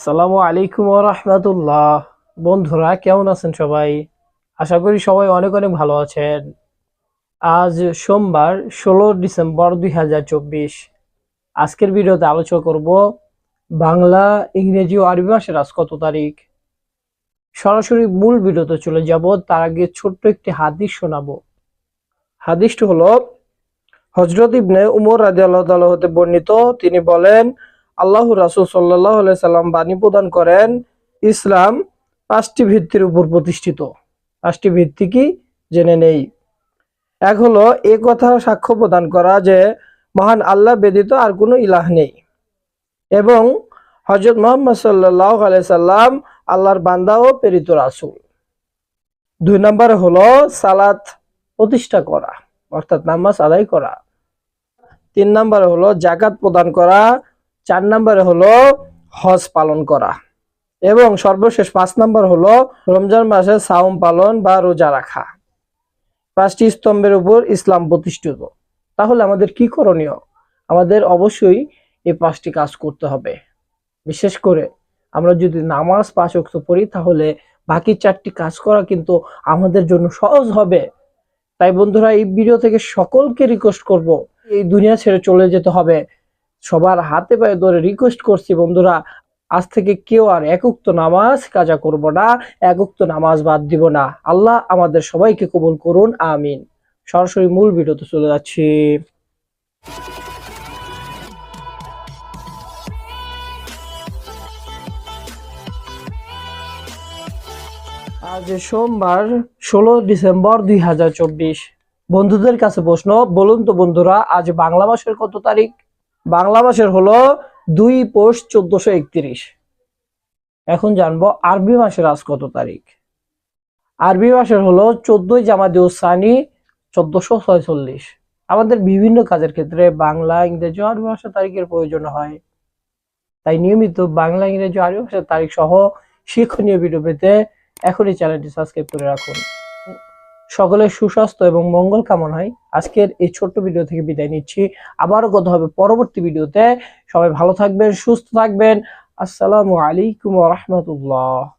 আসসালামু আলাইকুম রহমতুল্লাহ। বন্ধুরা, কেমন আছেন সবাই? আশা করি সবাই অনেক অনেক ভালো আছেন। আজ সোমবার, ষোলো ডিসেম্বর দুই হাজার চব্বিশ। আজকের ভিডিওতে আলোচনা করব বাংলা, ইংরেজি ও আরবি মাসের আজ কত তারিখ? সরাসরি মূল ভিডিওতে চলে যাব, তার আগে ছোট্ট একটি হাদিস শোনাবো। হাদিসটি হলো হজরত ইবনে উমর রাজি আল্লাহ হতে বর্ণিত, তিনি বলেন আল্লাহ রাসুল সাল্লাহ সাল্লাম বাণী প্রদান করেন, ইসলাম পাঁচটি ভিত্তির উপর প্রতিষ্ঠিত। পাঁচটি ভিত্তি কি? জেনে নেই। এক হলো, এ কথা সাক্ষ্য প্রদান করা যে মহান আল্লাহ ব্যতীত আর কোনো ইলাহ নেই। এবং হজরত মোহাম্মদ সাল্লাহ সাল্লাম আল্লাহর বান্দা ও প্রেরিত রাসুল। দুই নম্বরে হলো, সালাত প্রতিষ্ঠা করা, অর্থাৎ নামাজ আদায় করা। তিন নম্বরে হলো, জাকাত প্রদান করা চার নম্বরে হলো হজ পালন করা এবং সর্বশেষ পাঁচ নম্বর হলো রমজান মাসে সাওম পালন বা রোজা রাখা। পাঁচটি স্তম্ভের উপর ইসলাম প্রতিষ্ঠিত। তাহলে আমাদের কি করণীয়? আমাদের অবশ্যই এই পাঁচটি কাজ করতে হবে। বিশেষ করে আমরা যদি নামাজ পাঁচ ওয়াক্ত পড়ি, তাহলে বাকি চারটি কাজ করা কিন্তু আমাদের জন্য সহজ হবে। তাই বন্ধুরা, এই ভিডিও থেকে সকলকে রিকোয়েস্ট করব, এই দুনিয়া ছেড়ে চলে যেতে হবে। সবার হাতে পায়ে ধরে রিকোয়েস্ট করছি, বন্ধুরা, আজ থেকে কেউ আর একুক্ত নামাজ কাজা করব না একুক্ত নামাজ বাদ দিব না। আল্লাহ আমাদের সবাইকে কবুল করুন, আমিন। সরাসরি মূল ভিডিওতে চলে যাচ্ছি। আজ সোমবার, ষোলো ডিসেম্বর দুই হাজার চব্বিশ। বন্ধুদের কাছে প্রশ্ন, বলুন তো বন্ধুরা, আজ বাংলা মাসের কত তারিখ? বাংলা মাসের হলো দুই পৌষ চোদ্দশো একত্রিশ। এখন জানব আরবি মাসের আজ কত তারিখ? আরবি মাসের হলো চোদ্দই জামাদি উসানি চোদ্দশো ছয়চল্লিশ। আমাদের বিভিন্ন কাজের ক্ষেত্রে বাংলা, ইংরেজি আরবি ভাষার তারিখের প্রয়োজন হয়। তাই নিয়মিত বাংলা, ইংরেজি আরবি ভাষার তারিখ সহ শিক্ষণীয় ভিডিও পেতে এখনই চ্যানেলটি সাবস্ক্রাইব করে রাখুন। সকলের সুস্বাস্থ্য এবং মঙ্গল কামনায় আজকের এই ছোট্ট ভিডিও থেকে বিদায় নিচ্ছি। আবারও কথা হবে পরবর্তী ভিডিওতে সবাই ভালো থাকবেন, সুস্থ থাকবেন। আসসালামু আলাইকুম রহমতুল্লাহ।